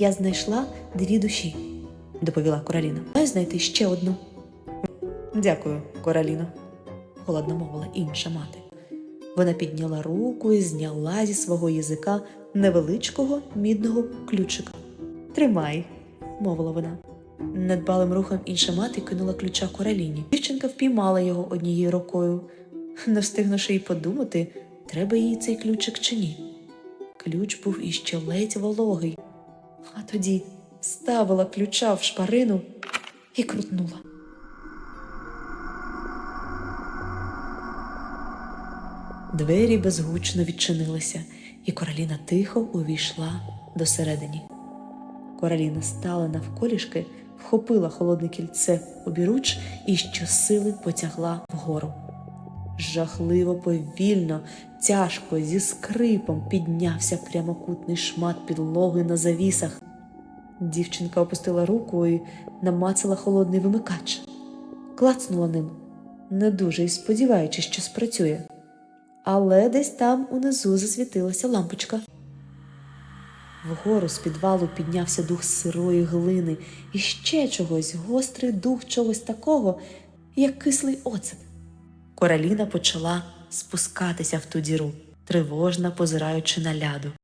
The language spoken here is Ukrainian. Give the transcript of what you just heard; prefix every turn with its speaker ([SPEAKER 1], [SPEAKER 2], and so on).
[SPEAKER 1] Я знайшла дві душі, доповіла Кораліна. Маю знайти ще одну. Дякую, Кораліно, холодно мовила інша мати. Вона підняла руку і зняла зі свого язика невеличкого мідного ключика. Тримай, мовила вона. Недбалим рухом інша мати кинула ключа Кораліні. Дівчинка впіймала його однією рукою, не встигнувши й подумати, треба їй цей ключик чи ні. Ключ був іще ледь вологий, а тоді ставила ключа в шпарину і крутнула. Двері безгучно відчинилися, і Кораліна тихо увійшла досередині. Кораліна стала навколішки, вхопила холодне кільце обіруч і щосили потягла вгору. Жахливо повільно, тяжко, зі скрипом піднявся прямокутний шмат підлоги на завісах. Дівчинка опустила руку і намацала холодний вимикач, клацнула ним, не дуже й сподіваючись, що спрацює. Але десь там унизу засвітилася лампочка. Вгору з підвалу піднявся дух сирої глини і ще чогось, гострий дух чогось такого, як кислий оцет. Кораліна почала спускатися в ту діру, тривожно позираючи на ляду.